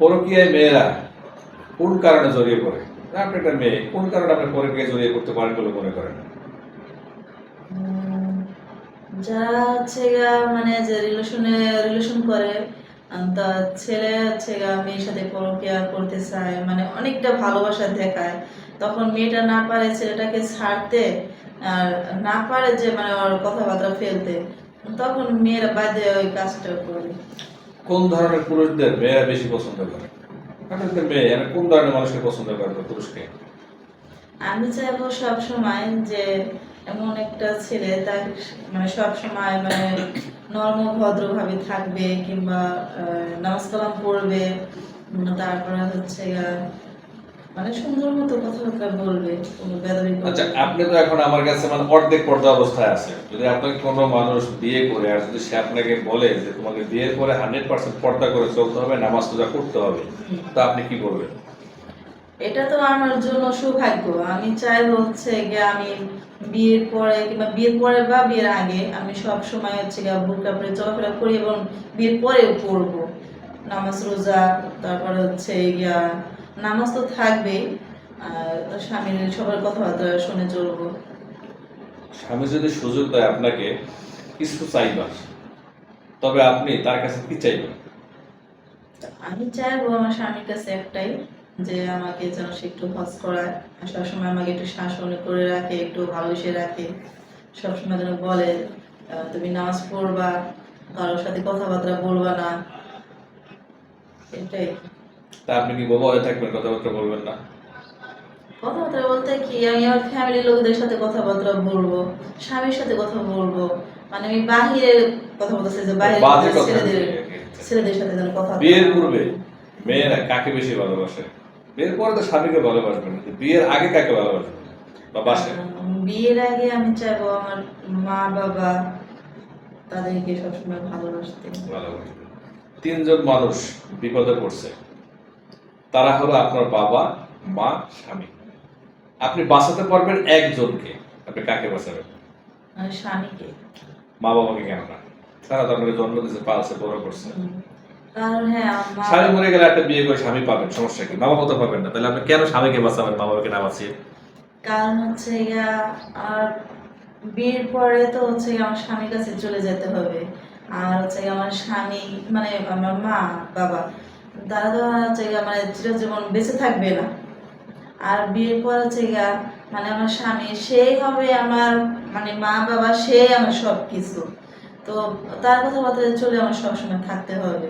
পরকীয়ায় মেয়েরা কোন কারণে জড়িয়ে পড়ে? আপনি একটা মেয়ে, কোন কারণে আপনি পরকীয়ায় জড়িয়ে পড়তে পারেন বলে মনে করেন? মানে যে রিলেশনে রিলেশন করে তা ছেলে মেয়ের সাথে পরকিয়া করতে চায় মানে অনেকটা ভালোবাসা দেখায়। তখন মেয়েটা না পারে ছেলেটাকে ছাড়তে, আর না পারে যে মানে ওর কথাবার্তা ফেলতে, তখন মেয়েরা বাদে ওই কাজটা করে। কোন ধরনের পুরুষদের মেয়েরা বেশি পছন্দ করে? আপনাদের মেয়ে আমি কোন ধরনের মানুষকে পছন্দ করবে পুরুষকে? আমি চাইব সব সময় যে এমন একটা ছেলে তার মানে সব সময় মানে নর্ম ভদ্রভাবে থাকবে কিংবা নামাজ কালাম পড়বে, তারপরে হচ্ছে মানে সুন্দর মতো কথাবার্তা বলবে কোনো বেদবি আচ্ছা আপনি তো এখন আমার কাছে মানে অর্ধেক পর্দা অবস্থায় আছে যদি আপনাকে কোনো মানুষ বিয়ে করে আর যদি সে আপনাকে বলে যে তোমাকে বিয়ের পরে হান্ড্রেড পার্সেন্ট পর্দা করে চলতে হবে নামাজ পূজা করতে হবে তো আপনি কি করবেন? এটা তো আমার জন্য সৌভাগ্য। আমি চাইব হচ্ছে গিয়ে আমি বিয়ের পরে কিংবা বিয়ের পরে বা বিয়ের আগে আমি সব সময় হচ্ছে গিয়ে চলাফেরা করি এবং বিয়ের পরেও করব নামাজ রোজা তারপরে হচ্ছে গিয়া নামাজ তো থাকবেই আর স্বামীর সবার কথাবার্তা শুনে চলবো। স্বামী যদি সুযোগ দেয় আপনাকে কিছু চাইবার তবে আপনি তার কাছে কি চাইবেন? আমি চাইব আমার স্বামীর কাছে একটাই যে আমাকে যেন সে একটু হজ করায় সবসময় আমাকে একটু শাসন করে রাখে একটু ভালোবেসে রাখে। সবসময় যেন বলে তুমি নামাজ পড়বা কারোর সাথে কথাবার্তা বলবা না। এটাই। তা আপনি কি বোবা হয়ে থাকবেন কথাবার্তা বলবেন না? কথাবার্তা বলতে কি আমি আমার ফ্যামিলির লোকদের সাথে কথাবার্তা বলব স্বামীর সাথে কথা বলব মানে আমি বাহিরের কথা বলতেছি যে ছেলেদের ছেলেদের সাথে যেন কথা বিয়ের পূর্বে মেয়েরা কাকে বেশি ভালোবাসে? বিয়ের পরে তো স্বামীকে ভালোবাসবেন কিন্তু বিয়ের আগে কাকে ভালোবাসবেন বা বাসে? বিয়ের আগে আমি চাইব আমার মা বাবা তাদেরকে সবসময় ভালোবাসতে। ভালোবাসবেন তিনজন মানুষ বিপদে পড়ছে। তারা হলো আপনার বাবা মা স্বামী। আপনি বাঁচাতে পারবেন একজনকে। আপনি কাকে বাঁচাবেন? স্বামীকে। মা বাবাকে কেন না? তারা তো আপনাকে জন্ম দিয়েছে পালছে বড় করছে। হ্যাঁ স্বামী মরে গেলে একটা বিয়ে করে স্বামী পাবেন সমস্যা কি? মা বাবা তো পাবেন না। তাহলে আপনি কেন স্বামীকে বাঁচাবেন মা বাবাকে না বাঁচিয়ে? কারণ হচ্ছে আর বিয়ের পরে তো হচ্ছে আমার স্বামীর কাছে চলে যেতে হবে। আর হচ্ছে আমার স্বামী মানে আমার মা বাবা তারা তো হচ্ছে মানে চিরজীবন বেঁচে থাকবে না। আর বিয়ের পর হচ্ছে মানে আমার স্বামী, সেই হবে আমার মানে মা, বাবা সে আমার সব কিছু তো তার কথাবার্তা চলে আমার সবসময় থাকতে হবে।